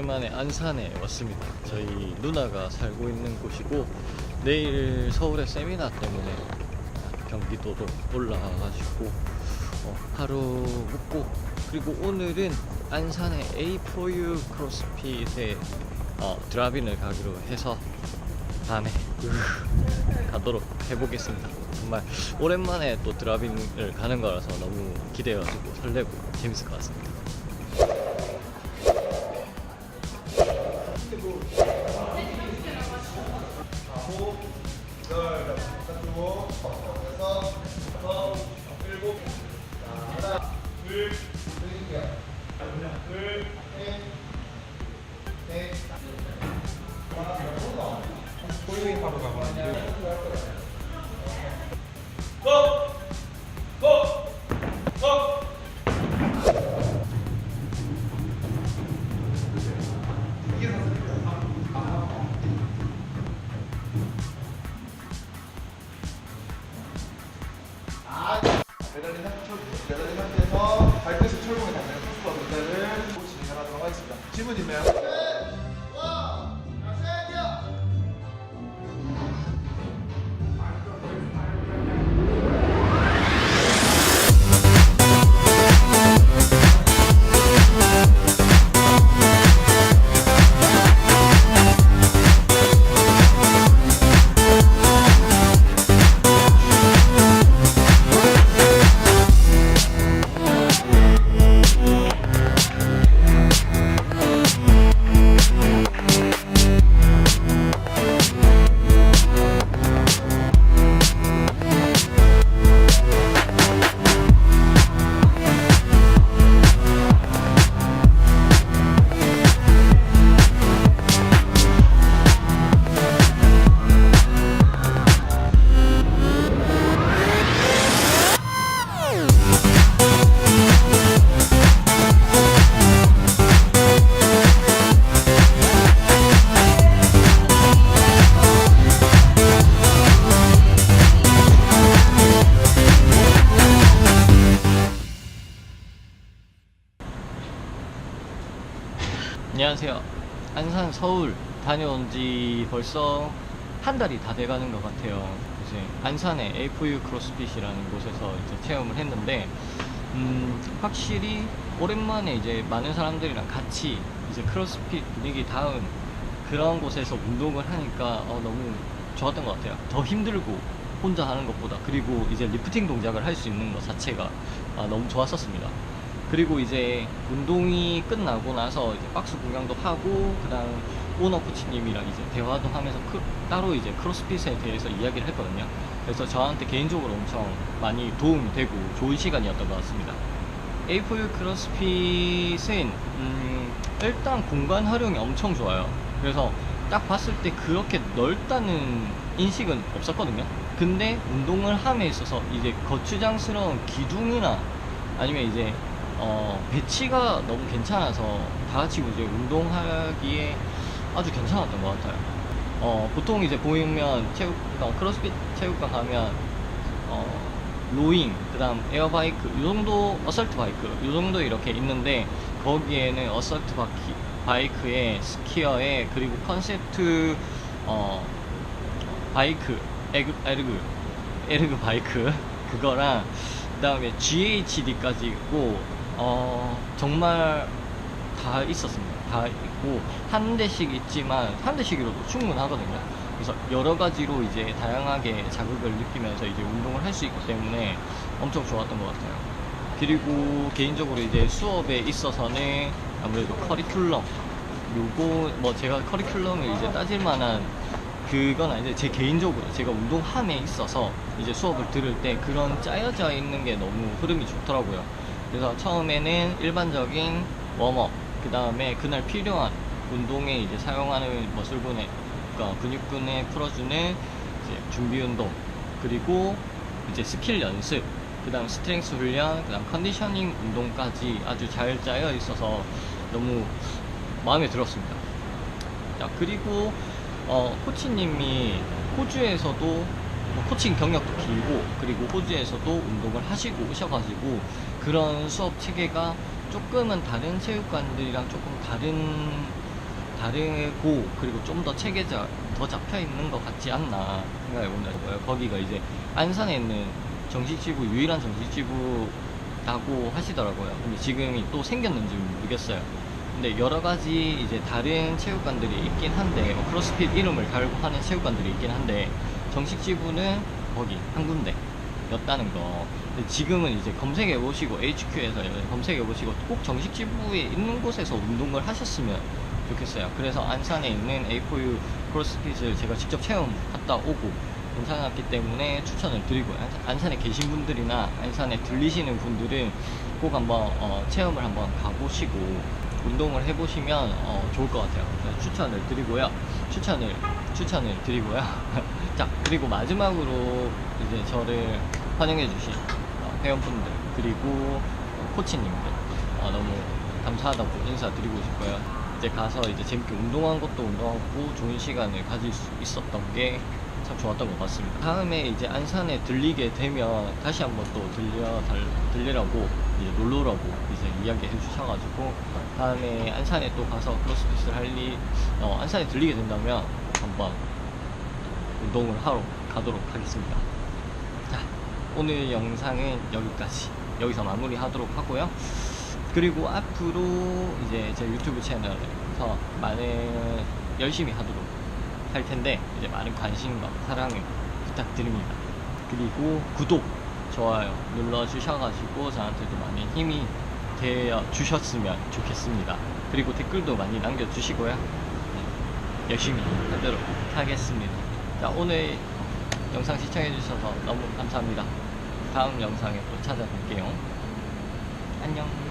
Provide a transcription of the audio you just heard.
오랜만에 안산에 왔습니다. 저희 누나가 살고 있는 곳이고 내일 서울에 세미나 때문에 경기도로 올라와가지고 어, 하루 묵고 그리고 오늘은 안산의 A4U 크로스핏에 어, 드라빈을 가기로 해서 으, 가도록 해보겠습니다. 정말 오랜만에 또 드라빈을 가는 거라서 너무 기대가지고 설레고 재밌을 것 같습니다. 매달린 상태, 매달린 상태에서 발끝이 철봉에 닿는 포스터 동작을 진행하도록 하겠습니다. 질문 있나요? 안산 서울 다녀온 지 벌써 한 달이 다 돼가는 것 같아요. 이제 안산의 A4U 크로스핏이라는 곳에서 이제 체험을 했는데, 음, 확실히 오랜만에 이제 많은 사람들이랑 같이 이제 크로스핏 분위기 다운 그런 곳에서 운동을 하니까 어, 너무 좋았던 것 같아요. 더 힘들고 혼자 하는 것보다 그리고 이제 리프팅 동작을 할 수 있는 것 자체가 아, 너무 좋았었습니다. 그리고 이제 운동이 끝나고 나서 이제 박스 구경도 하고 그다음 오너 코치님이랑 이제 대화도 하면서 크- 따로 이제 크로스핏에 대해서 이야기를 했거든요. 그래서 저한테 개인적으로 엄청 많이 도움이 되고 좋은 시간이었던 것 같습니다. A4U 크로스핏은 음, 일단 공간 활용이 엄청 좋아요. 그래서 딱 봤을 때 그렇게 넓다는 인식은 없었거든요. 근데 운동을 함에 있어서 이제 거추장스러운 기둥이나 아니면 이제 어, 배치가 너무 괜찮아서 다 같이 이제 운동하기에 아주 괜찮았던 것 같아요. 어, 보통 이제 보이면 체육, 어, 크로스핏 체육관 가면 어, 로잉, 그 다음 에어바이크, 이 정도, 어설트 바이크, 이 정도 이렇게 있는데, 거기에는 어설트 바키, 바이크에, 스키어에, 그리고 컨셉트, 어, 바이크, 에그, 에르그, 에르그 바이크, 그거랑, 그 다음에 GHD까지 있고, 어, 정말 다 있었습니다. 다 있고, 한 대씩 있지만, 한 대씩이라도 충분하거든요. 그래서 여러 가지로 이제 다양하게 자극을 느끼면서 이제 운동을 할 수 있기 때문에 엄청 좋았던 것 같아요. 그리고 개인적으로 이제 수업에 있어서는 아무래도 커리큘럼 요거 뭐 제가 커리큘럼을 이제 따질 만한 그건 아닌데 제 개인적으로 제가 운동함에 있어서 이제 수업을 들을 때 그런 짜여져 있는 게 너무 흐름이 좋더라고요. 그래서 처음에는 일반적인 웜업, 그 다음에 그날 필요한 운동에 이제 사용하는 머슬근에, 그러니까 근육근에 풀어주는 준비 운동, 그리고 이제 스킬 연습, 그 다음 스트렝스 훈련, 그 다음 컨디셔닝 운동까지 아주 잘 짜여 있어서 너무 마음에 들었습니다. 자, 그리고 어, 코치님이 호주에서도 뭐 코칭 경력도 길고 그리고 호주에서도 운동을 하시고 오셔가지고 그런 수업 체계가 조금은 다른 체육관들이랑 조금 다른 다르고 그리고 좀 더 체계가 더 잡혀 있는 것 같지 않나 생각해 본다고요. 거기가 이제 안산에 있는 정식 지부 유일한 정식 지부라고 하시더라고요. 근데 지금이 또 생겼는지 모르겠어요. 근데 여러 가지 이제 다른 체육관들이 있긴 한데 뭐 크로스핏 이름을 달고 하는 체육관들이 있긴 한데 정식 지부는 거기 한 군데 였다는 거. 근데 지금은 이제 검색해 보시고 HQ에서 검색해 보시고 꼭 정식 지부에 있는 곳에서 운동을 하셨으면 좋겠어요. 그래서 안산에 있는 A4U 크로스핏을 제가 직접 체험 갔다 오고 괜찮았기 때문에 추천을 드리고요. 안산- 안산에 계신 분들이나 안산에 들리시는 분들은 꼭 한번 어, 체험을 한번 가보시고 운동을 해보시면 어, 좋을 것 같아요. 추천을 드리고요. 추천을 추천을 드리고요. 자 그리고 마지막으로 이제 저를 환영해 주신 어, 회원분들 그리고 어, 코치님들 어, 너무 감사하다고 인사드리고 싶고요. 이제 가서 이제 재밌게 운동한 것도 운동하고 좋은 시간을 가질 수 있었던 게 참 좋았던 것 같습니다. 다음에 이제 안산에 들리게 되면 다시 한번 또 들려 달, 들리라고 이제 놀러라고 이제 이야기 해주셔가지고 다음에 안산에 또 가서 크로스핏을 할 일, 어, 안산에 들리게 된다면 한번 운동을 하러 가도록 하겠습니다. 자, 오늘 영상은 여기까지 여기서 마무리하도록 하고요. 그리고 앞으로 이제 제 유튜브 채널에서 많은 열심히 하도록 할 텐데 이제 많은 관심과 사랑을 부탁드립니다. 그리고 구독, 좋아요 눌러 주셔가지고 저한테도 많이 힘이 되어 주셨으면 좋겠습니다. 그리고 댓글도 많이 남겨주시고요. 네, 열심히 하도록 하겠습니다. 자, 오늘 영상 시청해주셔서 너무 감사합니다. 다음 영상에 또 찾아뵐게요. 안녕.